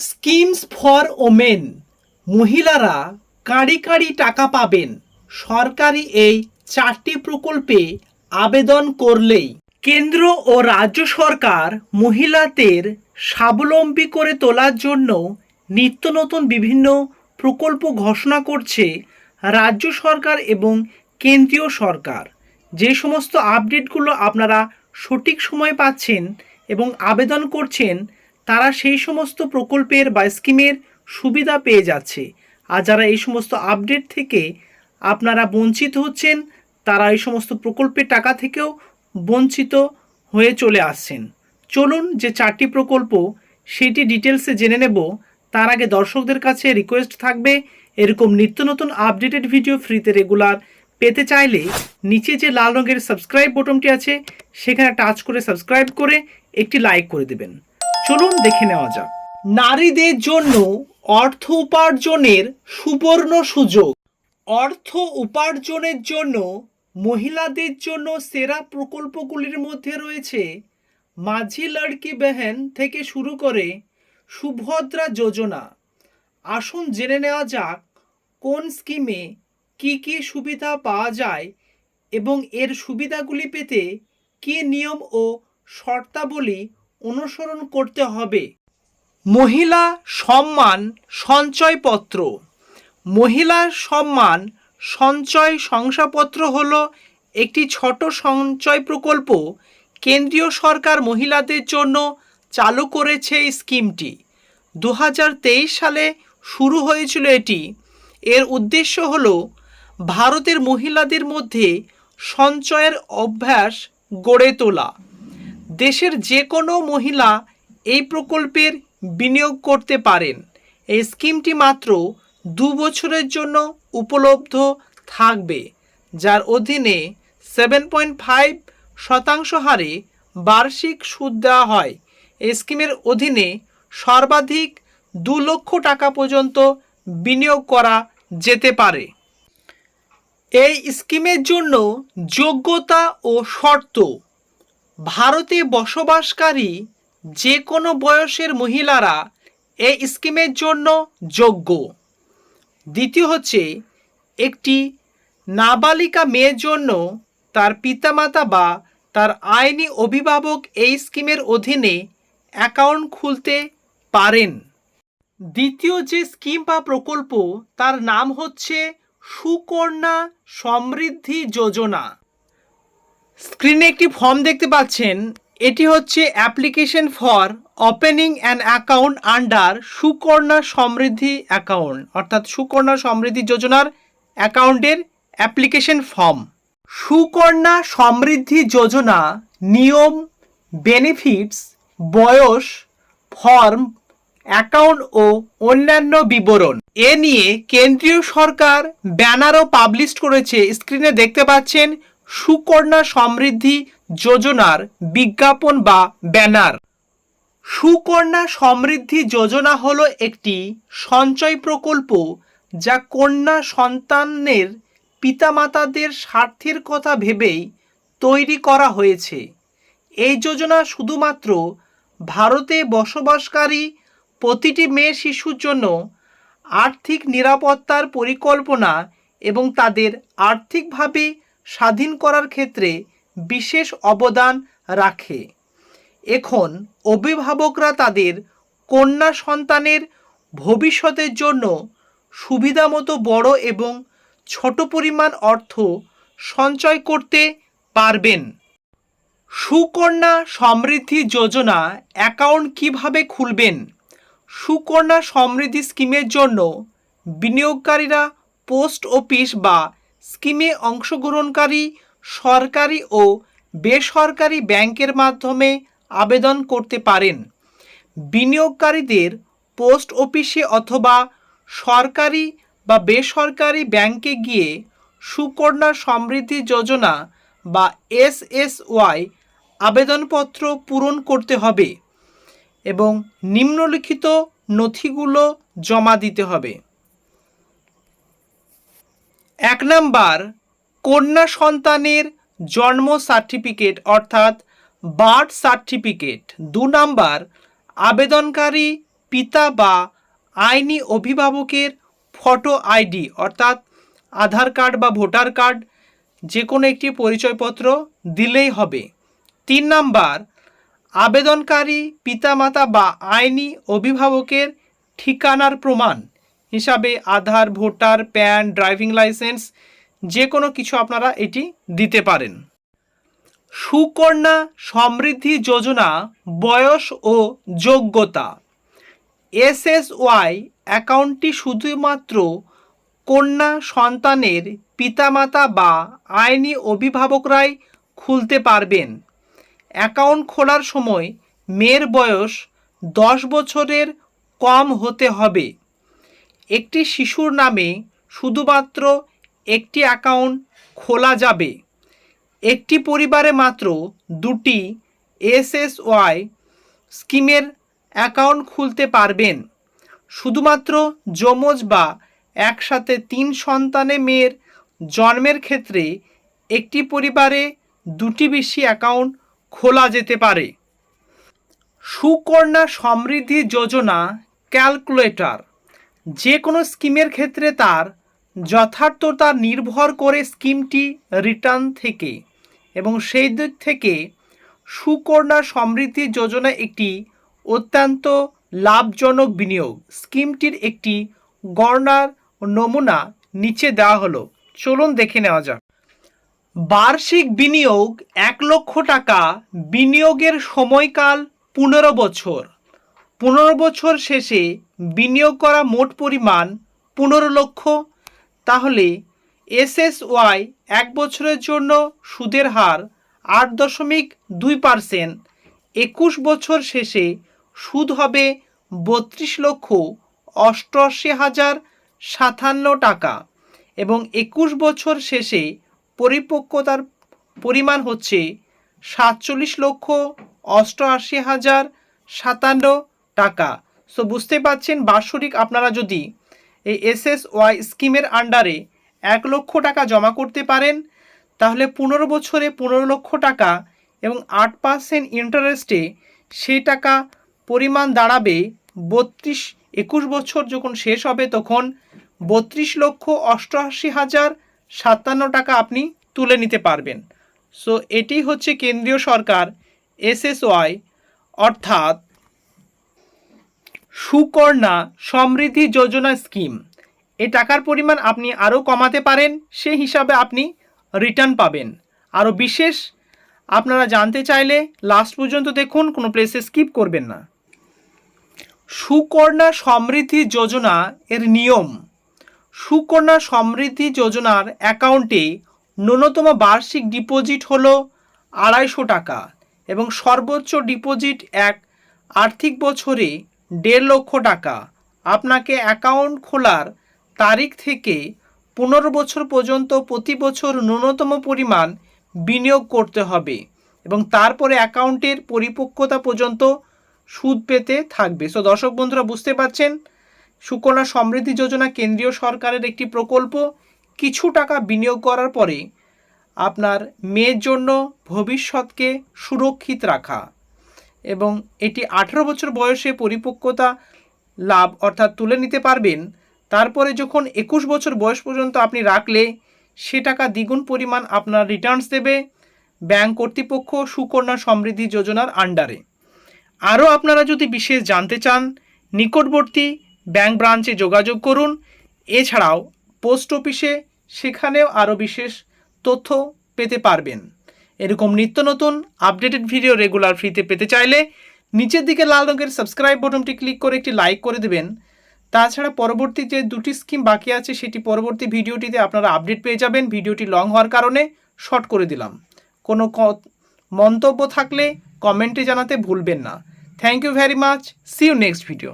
Schemes for women. মহিলারা কাঁড়ি কাঁড়ি টাকা পাবেন। সরকারি এই চারটি প্রকল্পে আবেদন করলেই কেন্দ্র ও রাজ্য সরকার মহিলাদের স্বাবলম্বী করে তোলার জন্য নিত্য নতুন বিভিন্ন প্রকল্প ঘোষণা করছে রাজ্য সরকার এবং কেন্দ্রীয় সরকার। যে সমস্ত আপডেটগুলো আপনারা সঠিক সময় পাচ্ছেন এবং আবেদন করছেন তারা সেই সমস্ত প্রকল্পের বা স্কিমের সুবিধা পেয়ে যাচ্ছে। আর যারা এই সমস্ত আপডেট থেকে আপনারা বঞ্চিত হচ্ছেন, তারা এই সমস্ত প্রকল্পের টাকা থেকেও বঞ্চিত হয়ে চলে আসছেন। চলুন যে চারটি প্রকল্প, সেটি ডিটেলসে জেনে নেব। তার আগে দর্শকদের কাছে রিকোয়েস্ট থাকবে, এরকম নিত্য নতুন আপডেটেড ভিডিও ফ্রিতে রেগুলার পেতে চাইলে নিচে যে লাল রঙের সাবস্ক্রাইব বটনটি আছে, সেখানে টাচ করে সাবস্ক্রাইব করে একটি লাইক করে দেবেন। চলুন দেখে নেওয়া যাক। নারীদের জন্য অর্থ উপার্জনের সুবর্ণ সুযোগ। অর্থ উপার্জনের জন্য মহিলাদের জন্য সেরা প্রকল্পগুলির মধ্যে রয়েছে মাঝি লড়কি বেহেন থেকে শুরু করে সুভদ্রা যোজনা। আসুন জেনে নেওয়া যাক কোন স্কিমে কি কি সুবিধা পাওয়া যায় এবং এর সুবিধাগুলি পেতে কী নিয়ম ও শর্তাবলী অনুসরণ করতে হবে। মহিলা সম্মান সঞ্চয়পত্র। মহিলা সম্মান সঞ্চয় শংসাপত্র হল একটি ছোট সঞ্চয় প্রকল্প কেন্দ্রীয় সরকার মহিলাদের জন্য চালু করেছে এই স্কিমটি। দু হাজার তেইশ সালে শুরু হয়েছিল এটি। এর উদ্দেশ্য হল ভারতের মহিলাদের মধ্যে সঞ্চয়ের অভ্যাস গড়ে তোলা। দেশের যে কোনো মহিলা এই প্রকল্পের বিনিয়োগ করতে পারেন। এই স্কিমটি মাত্র দু বছরের জন্য উপলব্ধ থাকবে, যার অধীনে সেভেন পয়েন্ট ফাইভ শতাংশ হারে বার্ষিক সুদ দেওয়া হয়। এই স্কিমের অধীনে সর্বাধিক দু লক্ষ টাকা পর্যন্ত বিনিয়োগ করা যেতে পারে। এই স্কিমের জন্য যোগ্যতা ও শর্ত ভারতে বসবাসকারী যে কোনো বয়সের মহিলারা এই স্কিমের জন্য যোগ্য। দ্বিতীয় হচ্ছে, একটি নাবালিকা মেয়ের জন্য তার পিতামাতা বা তার আইনি অভিভাবক এই স্কিমের অধীনে অ্যাকাউন্ট খুলতে পারেন। দ্বিতীয় যে স্কিম বা প্রকল্প, তার নাম হচ্ছে সুকন্যা সমৃদ্ধি যোজনা। স্ক্রিনে একটি ফর্ম দেখতে পাচ্ছেন। এটি হচ্ছে application for opening an account under Sukanya Samriddhi account অর্থাৎ সুকন্যা সমৃদ্ধি যোজনার অ্যাকাউন্টের অ্যাপ্লিকেশন ফর্ম সুকন্যা সমৃদ্ধি যোজনা নিয়ম বেনিফিটস বয়স ফর্ম অ্যাকাউন্ট ও অন্যান্য বিবরণ। এ নিয়ে কেন্দ্রীয় সরকার ব্যানারও পাবলিশ করেছে। স্ক্রিনে দেখতে পাচ্ছেন সুকন্যা সমৃদ্ধি যোজনার বিজ্ঞাপন বা ব্যানার। সুকন্যা সমৃদ্ধি যোজনা হলো একটি সঞ্চয় প্রকল্প যা কন্যা সন্তানের পিতামাতাদের স্বার্থের কথা ভেবেই তৈরি করা হয়েছে। এই যোজনা শুধুমাত্র ভারতে বসবাসকারী প্রতিটি মেয়ে শিশুর জন্য আর্থিক নিরাপত্তার পরিকল্পনা এবং তাদের আর্থিকভাবে স্বাধীন করার ক্ষেত্রে বিশেষ অবদান রাখে। এখন অভিভাবকরা তাদের কন্যা সন্তানের ভবিষ্যতের জন্য সুবিধামতো বড় এবং ছোট পরিমাণ অর্থ সঞ্চয় করতে পারবেন। সুকন্যা সমৃদ্ধি যোজনা অ্যাকাউন্ট কীভাবে খুলবেন? সুকন্যা সমৃদ্ধি স্কিমের জন্য বিনিয়োগকারীরা পোস্ট অফিস বা স্কিমে অংশগ্রহণকারী, সরকারি ও বেসরকারি ব্যাংকের মাধ্যমে আবেদন করতে পারেন। বিনিয়োগকারীদের পোস্ট অফিসে অথবা সরকারি বা বেসরকারি ব্যাংকে গিয়ে সুকন্যা সমৃদ্ধি যোজনা বা এসএসওয়াই আবেদনপত্র পূরণ করতে হবে এবং নিম্নলিখিত নথিগুলো জমা দিতে হবে। এক নাম্বার, কন্যা সন্তানের জন্ম সার্টিফিকেট অর্থাৎ বার্থ সার্টিফিকেট। দু নাম্বার, আবেদনকারী পিতা বা আইনি অভিভাবকের ফটো আইডি অর্থাৎ আধার কার্ড বা ভোটার কার্ড যে কোনো একটি পরিচয়পত্র দিলেই হবে। তিন নাম্বার, আবেদনকারী পিতামাতা বা আইনি অভিভাবকের ঠিকানার প্রমাণ। হিসাবে Aadhaar, voter, PAN, driving licence, যে কোনো কিছু আপনারা এটি দিতে পারেন। সুকন্যা সমৃদ্ধি যোজনা, বয়স ও যোগ্যতা। এসএসওয়াই অ্যাকাউন্টটি শুধুমাত্র কন্যা সন্তানের পিতামাতা বা আইনি অভিভাবকরাই খুলতে পারবেন। অ্যাকাউন্ট খোলার সময় মেয়ের বয়স দশ বছরের কম হতে হবে। একটি শিশুর নামে শুধুমাত্র একটি অ্যাকাউন্ট খোলা যাবে। একটি পরিবারে মাত্র দুটি এসএসওয়াই স্কিমের অ্যাকাউন্ট খুলতে পারবেন। শুধুমাত্র যমজ বা একসাথে তিন সন্তানে মেয়ের জন্মের ক্ষেত্রে একটি পরিবারে দুটি বেশি অ্যাকাউন্ট খোলা যেতে পারে। সুকন্যা সমৃদ্ধি যোজনা ক্যালকুলেটর যে কোনো স্কিমের ক্ষেত্রে তার যথার্থতা নির্ভর করে স্কিমটি রিটার্ন থেকে এবং সেই দিক থেকে সুকন্যা সমৃদ্ধি যোজনা একটি অত্যন্ত লাভজনক বিনিয়োগ। স্কিমটির একটি গণনার নমুনা নিচে দেওয়া হলো। চলুন দেখে নেওয়া যাক। বার্ষিক বিনিয়োগ এক লক্ষ টাকা, বিনিয়োগের সময়কাল পনেরো বছর। পনেরো বছর শেষে বিনিয়োগ করা মোট পরিমাণ পনেরো লক্ষ, তাহলে এসএসওয়াই এক বছরের জন্য সুদের হার আট দশমিক দুই পার্সেন্ট। একুশ বছর শেষে সুদ হবে বত্রিশ লক্ষ অষ্টআশি হাজার সাতান্ন টাকা এবং একুশ বছর শেষে পরিপক্কতার পরিমাণ হচ্ছে সাতচল্লিশ লক্ষ অষ্টআশি হাজার সাতান্ন টাকা। সো বুঝতে পারছেন বাৎসরিক আপনারা যদি এই এসএসওয়াই স্কিমের আন্ডারে এক লক্ষ টাকা জমা করতে পারেন, তাহলে পনেরো বছরে পনেরো লক্ষ টাকা এবং আট পার্সেন্ট ইন্টারেস্টে সেই টাকা পরিমাণ দাঁড়াবে বত্রিশ, একুশ বছর যখন শেষ হবে তখন বত্রিশ লক্ষ অষ্টআশি হাজার সাতান্ন টাকা আপনি তুলে নিতে পারবেন। সো এটি হচ্ছে কেন্দ্রীয় সরকার এসএসওয়াই অর্থাৎ সুকন্যা সমৃদ্ধি যোজনা স্কিম। এ টাকার পরিমাণ আপনি আরও কমাতে পারেন, সেই হিসাবে আপনি রিটার্ন পাবেন। আরও বিশেষ, আপনারা জানতে চাইলে লাস্ট পর্যন্ত দেখুন, কোনো প্লেসে স্কিপ করবেন না। সুকন্যা সমৃদ্ধি যোজনা এর নিয়ম। সুকন্যা সমৃদ্ধি যোজনার অ্যাকাউন্টে ন্যূনতম বার্ষিক ডিপোজিট হল আড়াইশো টাকা এবং সর্বোচ্চ ডিপোজিট এক আর্থিক বছরে দেড় লক্ষ টাকা। আপনাকে অ্যাকাউন্ট খোলার তারিখ থেকে পনেরো বছর পর্যন্ত প্রতি বছর ন্যূনতম পরিমাণ বিনিয়োগ করতে হবে এবং তারপরে অ্যাকাউন্টের পরিপক্কতা পর্যন্ত সুদ পেতে থাকবে। সো দর্শক বন্ধুরা, বুঝতে পারছেন? সুকন্যা সমৃদ্ধি যোজনা কেন্দ্রীয় সরকারের একটি প্রকল্প। কিছু টাকা বিনিয়োগ করার পরে আপনার মেয়ের জন্য ভবিষ্যৎকে সুরক্ষিত রাখা। এবং এটি আঠেরো বছর বয়সে পরিপক্কতা লাভ অর্থাৎ তুলে নিতে পারবেন। তারপরে যখন একুশ বছর বয়স পর্যন্ত আপনি রাখলে সে টাকা দ্বিগুণ পরিমাণ আপনার রিটার্নস দেবে ব্যাংক কর্তৃপক্ষ সুকন্যা সমৃদ্ধি যোজনার আন্ডারে আরও আপনারা যদি বিশেষ জানতে চান, নিকটবর্তী ব্যাংক ব্রাঞ্চে যোগাযোগ করুন। এছাড়াও পোস্ট অফিসে সেখানেও আরও বিশেষ তথ্য পেতে পারবেন। এরকম নিত্য নতুন আপডেটেড ভিডিও রেগুলার ফ্রিতে পেতে চাইলে নিচের দিকে লাল রঙের সাবস্ক্রাইব বটনটি ক্লিক করে একটি লাইক করে দেবেন। তাছাড়া পরবর্তী যে দুটি স্কিম বাকি আছে, সেটি পরবর্তী ভিডিওটিতে আপনারা আপডেট পেয়ে যাবেন। ভিডিওটি লং হওয়ার কারণে শর্ট করে দিলাম। কোনো মন্তব্য থাকলে কমেন্টে জানাতে ভুলবেন না। Thank you very much see you next video